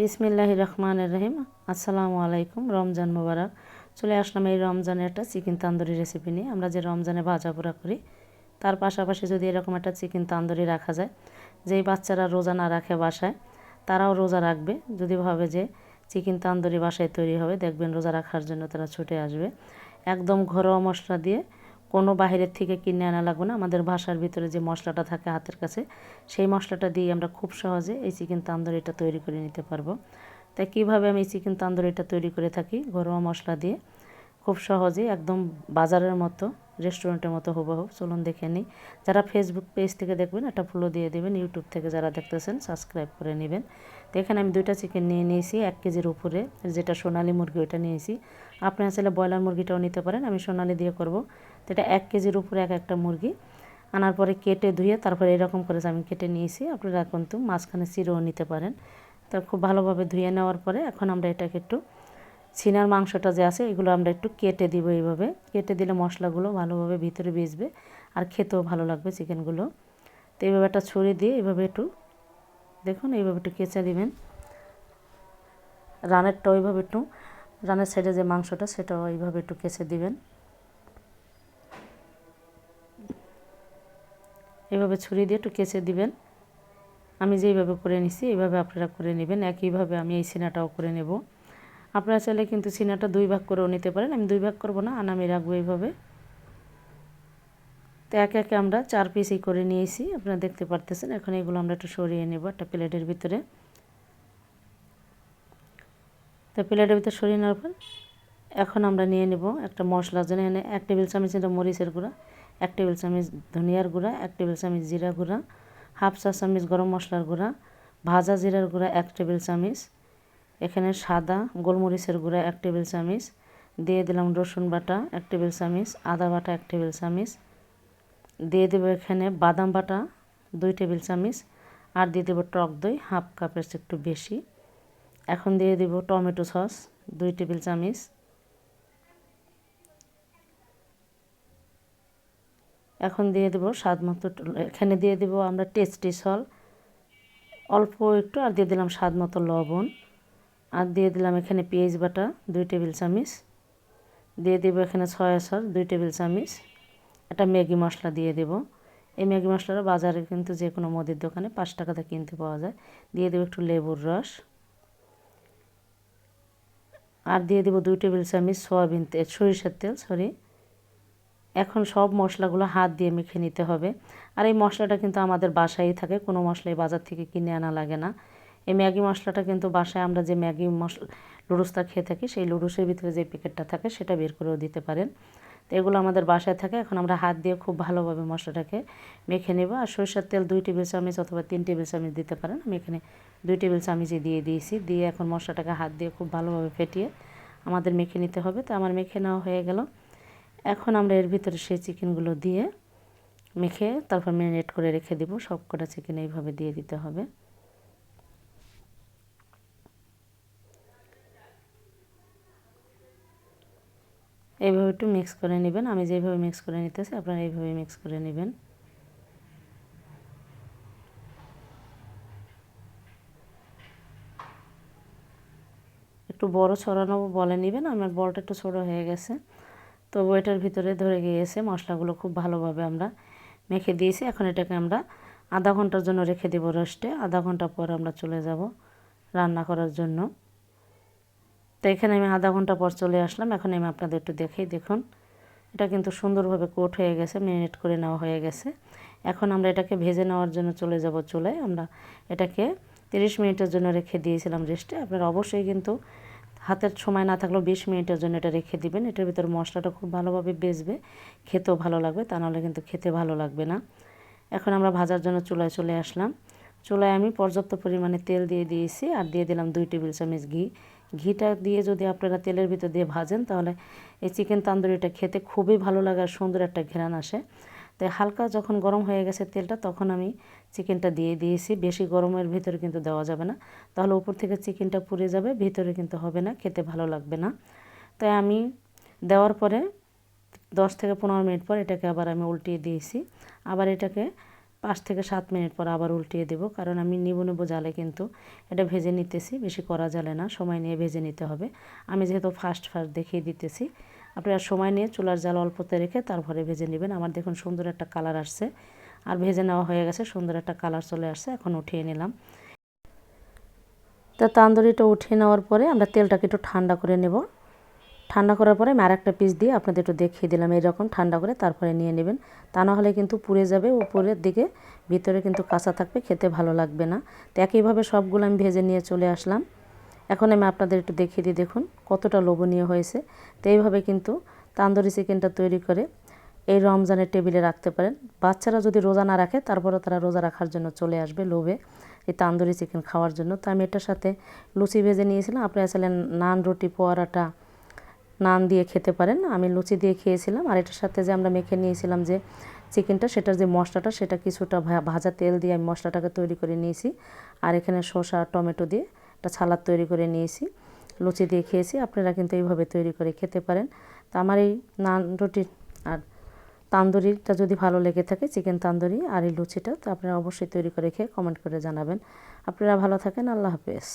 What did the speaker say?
বিসমিল্লাহ রহমান রহিম। আসসালামু আলাইকুম। রমজান মোবারক। চলে আসলাম এই রমজানে একটা চিকেন তান্দুরি রেসিপি নিয়ে। আমরা যে রমজানে ভাজা পোড়া করি, তার পাশাপাশি যদি এরকম একটা চিকেন তান্দুরি রাখা যায়, যেই বাচ্চারা রোজা না রাখে বাসায়, তারাও রোজা রাখবে। যদি ভাবে যে চিকেন তান্দুরি বাসায় তৈরি হবে, দেখবেন রোজা রাখার জন্য তারা ছুটে আসবে। একদম ঘরোয়া মশলা দিয়ে কোনো বাহিরের থেকে কিনে আনা লাগবে না। আমাদের বাসার ভিতরে যে মশলাটা থাকে হাতের কাছে, সেই মশলাটা দিয়ে আমরা খুব সহজে এই চিকেন তান্দুরিটা তৈরি করে নিতে পারব। তাই কীভাবে আমি চিকেন তান্দুরিটা তৈরি করে থাকি? ঘরোয়া মশলা দিয়ে। খুব সহজে একদম বাজারের মতো রেস্টুরেন্টের মতো হুবহু, চলুন দেখে নিই। যারা ফেসবুক পেজ থেকে দেখবেন, একটা ফুলো দিয়ে দেবেন। ইউটিউব থেকে যারা দেখতেছেন সাবস্ক্রাইব করে নেবেন। তো এখানে আমি দুইটা চিকেন নিয়ে নিয়েছি, এক কেজির উপরে, যেটা সোনালি মুরগি, ওইটা নিয়েছি। আপনি আসলে ব্রয়লার মুরগিটাও নিতে পারেন, আমি সোনালি দিয়ে করব। তো এটা এক কেজির উপরে এক একটা মুরগি। আনার পরে কেটে ধুয়ে তারপরে এরকম করে আমি কেটে নিয়েছি। আপনারা কিন্তু মাঝখানে চিরও নিতে পারেন। তো খুব ভালোভাবে ধুয়ে নেওয়ার পরে এখন আমরা এটাকে একটু ছিনার মাংসটা যে আছে, এগুলো আমরা একটু কেটে দিব এইভাবে। কেটে দিলে মশলাগুলো ভালোভাবে ভিতরে ভিজবে আর খেতেও ভালো লাগবে চিকেনগুলো। তো এইভাবে একটা ছড়ি দিয়ে এইভাবে একটু, দেখুন এইভাবে একটু কেচে দিবেন। রানেরটা ওইভাবে একটু, রানের সাইডে যে মাংসটা, সেটাও এইভাবে একটু কেচে দিবেন। এভাবে ছুরি দিয়ে একটু কেচে দিবেন। আমি যেইভাবে করে নিছি, এইভাবে আপনারা করে নেবেন। একইভাবে আমি এই সিনাটাও করে নেব। আপনারা চাইলে কিন্তু সিনাটা দুই ভাগ করেও নিতে পারেন। আমি দুই ভাগ করব না আনামি রাখব এইভাবে। তো একে একে আমরা চার পিসই করে নিয়েছি, আপনারা দেখতে পারতেছেন। এখন এগুলো আমরা একটু সরিয়ে নেব একটা প্লেটের ভিতরে। তো প্লেটের ভিতরে সরিয়ে নেওয়ার পর এখন আমরা নিয়ে নেব একটা মশলা। জন্য এখানে এক টেবিল চামচ এটা মরিচের গুঁড়া, এক টেবিল চামচ ধনিয়ার গুঁড়া, এক টেবিল চামচ জিরা গুঁড়া, হাফ চা চামচ গরম মশলার গুঁড়া, ভাজা জিরার গুঁড়া, এক টেবিল চামচ এখানে সাদা গোলমরিচের গুঁড়া এক টেবিল চামচ, দিয়ে দিলাম রসুন বাটা এক টেবিল চামচ, আদা বাটা এক টেবিল চামচ, দিয়ে দেবো এখানে বাদাম বাটা দুই টেবিল চামচ, আর দিয়ে দেবো টক দই হাফ কাপের একটু বেশি। এখন দিয়ে দেবো টমেটো সস দুই টেবিল চামচ। এখন দিয়ে দেবো স্বাদ মতো এখানে দিয়ে দেবো আমরা টেস্টি সল, অল্প একটু, আর দিয়ে দিলাম স্বাদ মতো লবণ। আর দিয়ে দিলাম এখানে পেঁয়াজ বাটা, দুই টেবিল চামিচ। দিয়ে দেবো এখানে সয়া সস, দুই টেবিল চামিচ। একটা ম্যাগি মশলা দিয়ে দেব। এই ম্যাগি মশলাটা বাজারে কিন্তু যে কোনো মুদির দোকানে পাঁচ টাকাতে কিনতে পাওয়া যায়। দিয়ে দেবো একটু লেবুর রস। আর দিয়ে দেবো দুই টেবিল চামচ সয়াবিন তেল সরিষার তেল সরি এখন সব মশলাগুলো হাত দিয়ে মেখে নিতে হবে। আর এই মশলাটা কিন্তু আমাদের বাসায় থাকে, কোনো মশলাই বাজার থেকে কিনে আনা লাগে না। এই ম্যাগি মশলাটা কিন্তু বাসায় আমরা যে ম্যাগি মশলা লুডুসটা খেয়ে থাকি, সেই লুডুসের ভিতরে যে প্যাকেটটা থাকে, সেটা বের করেও দিতে পারেন। তো এগুলো আমাদের বাসায় থাকে, এখন আমরা হাত দিয়ে খুব ভালোভাবে মশলাটাকে মেখে নেব। আর সরষের তেল দুই টেবিল চামচ অথবা তিন টেবিল চামচ দিতে পারেন। আমি এখানে দুই টেবিল চামচই দিয়ে দিয়েছি। দিয়ে এখন মশলাটাকে হাত দিয়ে খুব ভালোভাবে ফেটিয়ে আমাদের মেখে নিতে হবে। তো আমার মেখে নেওয়া হয়ে গেল। এখন আমরা এর ভিতরে সেই চিকেনগুলো দিয়ে মেখে তারপর ম্যারিনেট করে রেখে দেবো। সব কটা চিকেন এইভাবে দিয়ে দিতে হবে। এইভাবে একটু মিক্স করে নেবেন। আমি যেভাবে মিক্স করে নিতেছি, আপনারা এইভাবে মিক্স করে নেবেন। একটু বড় ছড়ানো বলে নেবেন, আমার বলটা একটু ছোটো হয়ে গেছে। তো এটার ভিতরে ধরে গিয়েছে মশলাগুলো খুব ভালোভাবে আমরা মেখে দিয়েছি। এখন এটাকে আমরা আধা ঘণ্টার জন্য রেখে দেবো রোস্টে আধা ঘণ্টা পর আমরা চলে যাব রান্না করার জন্য। তো এখানে আমি আধা ঘণ্টা পর চলে আসলাম। এখন আমি আপনাদের একটু দেখেই, দেখুন। এটা কিন্তু সুন্দরভাবে কোট হয়ে গেছে মেরিনেট করে নেওয়া হয়ে গেছে। এখন আমরা এটাকে ভেজে নেওয়ার জন্য চলে যাব চুলায়। আমরা এটাকে তিরিশ মিনিটের জন্য রেখে দিয়েছিলাম রেস্টে। আপনারা অবশ্যই কিন্তু হাতের সময় না থাকলেও বিশ মিনিটের জন্য এটা রেখে দিবেন। এটার ভিতরে মশলাটা খুব ভালোভাবে বেসবে খেতেও ভালো লাগবে, তা নাহলে কিন্তু খেতে ভালো লাগবে না। এখন আমরা ভাজার জন্য চুলায় চলে আসলাম। চুলায় আমি পর্যাপ্ত পরিমাণে তেল দিয়ে দিয়েছি, আর দিয়ে দিলাম দুই টেবিল চামচ ঘি। ঘিটা দিয়ে যদি আপনারা তেলের ভিতর দিয়ে ভাজেন, তাহলে এই চিকেন তান্দুরিটা খেতে খুবই ভালো লাগে আর সুন্দর একটা ঘেরান আসে। তাই হালকা যখন গরম হয়ে গেছে তেলটা, তখন আমি চিকেনটা দিয়ে দিয়েছি। বেশি গরমের ভিতরে কিন্তু দেওয়া যাবে না। তাহলে উপর থেকে চিকেনটা পুড়ে যাবে, ভিতরে কিন্তু হবে না, খেতে ভালো লাগবে না। তাই আমি দেওয়ার পরে দশ থেকে পনেরো মিনিট পর এটাকে আবার আমি উল্টিয়ে দিয়েছি। আবার এটাকে পাঁচ থেকে সাত মিনিট পর আবার উল্টিয়ে দেব, কারণ আমি নিবু নেব জালে কিন্তু এটা ভেজে নিতেছি, বেশি করা জালে না, সময় নিয়ে ভেজে নিতে হবে। আমি যেহেতু ফার্স্ট ফার্স্ট দেখিয়ে দিতেছি আপনারা সময় নিয়ে চুলার জাল অল্পতে রেখে তারপরে ভেজে নেবেন। আমার দেখুন সুন্দর একটা কালার আসছে, আর ভেজে নেওয়া হয়ে গেছে, সুন্দর একটা কালার চলে আসছে, এখন উঠিয়ে নিলাম। তা তান্দুরিটা উঠিয়ে নেওয়ার পরে আমরা তেলটাকে একটু ঠান্ডা করে নেব। ঠান্ডা করার পরে আমি আর একটা পিস দিয়ে আপনাদের একটু দেখিয়ে দিলাম এইরকম ঠান্ডা করে, তারপরে নিয়ে নেবেন। তা না হলে কিন্তু পুড়ে যাবে, উপরের দিকে ভিতরে কিন্তু কাঁচা থাকবে, খেতে ভালো লাগবে না। তো একইভাবে সবগুলো আমি ভেজে নিয়ে চলে আসলাম। এখন আমি আপনাদের একটু দেখিয়ে দিই, দেখুন কতটা লোভনীয় হয়েছে। তো এইভাবে কিন্তু তান্দুরি চিকেনটা তৈরি করে এই রমজানের টেবিলে রাখতে পারেন। বাচ্চারা যদি রোজা না রাখে, তারপরেও তারা রোজা রাখার জন্য চলে আসবে লোভে এই তান্দুরি চিকেন খাওয়ার জন্য। তো আমি এটার সাথে লুচি ভেজে নিয়েছিলাম। আপনি আসলে নান, রুটি, পোয়ারাটা নান দিয়ে খেতে পারেন। আমি লুচি দিয়ে খেয়েছিলাম আর এটার সাথে যে আমরা মেখে নিয়েছিলাম যে চিকেনটা, সেটার যে মশলাটা, সেটা কিছুটা ভাজা তেল দিয়ে আমি মশলাটাকে তৈরি করে নিয়েছি। আর এখানে শসা, টমেটো দিয়ে একটা সালাদ তৈরি করে নিয়েছি। লুচি দিয়ে খেয়েছি, আপনারা কিন্তু এইভাবে তৈরি করে খেতে পারেন। তো আমার এই নান রুটি আর তান্দুরিটা যদি ভালো লেগে থাকে, চিকেন তান্দুরি আর এই লুচিটা, তো আপনারা অবশ্যই তৈরি করে খেয়ে কমেন্ট করে জানাবেন। আপনারা ভালো থাকেন, আল্লাহ হাফেজ।